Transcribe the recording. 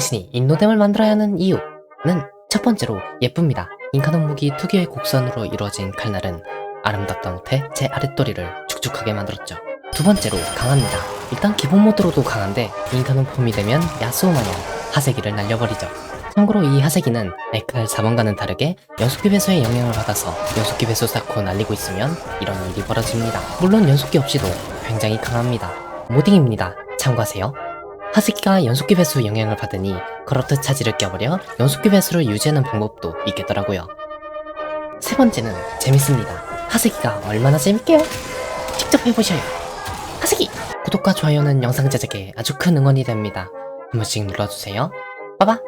당신이 인노뎀을 만들어야 하는 이유는 첫 번째로 예쁩니다. 인카노 무기 특유의 곡선으로 이루어진 칼날은 아름답다 못해 제 아랫도리를 축축하게 만들었죠. 두 번째로 강합니다. 일단 기본 모드로도 강한데 인카노 폼이 되면 야스오 마냥 하세기를 날려버리죠. 참고로 이 하세기는 에크알 4번과는 다르게 연속기 배수의 영향을 받아서 연속기 배수 쌓고 날리고 있으면 이런 일이 벌어집니다. 물론 연속기 없이도 굉장히 강합니다. 모딩입니다. 참고하세요. 하스키가 연속기 배수 영향을 받으니 그렇듯 차지를 껴버려 연속기 배수를 유지하는 방법도 있겠더라고요. 세 번째는 재밌습니다. 하스키가 얼마나 재밌게요? 직접 해보셔요. 하스키! 구독과 좋아요는 영상 제작에 아주 큰 응원이 됩니다. 한 번씩 눌러주세요. 빠바!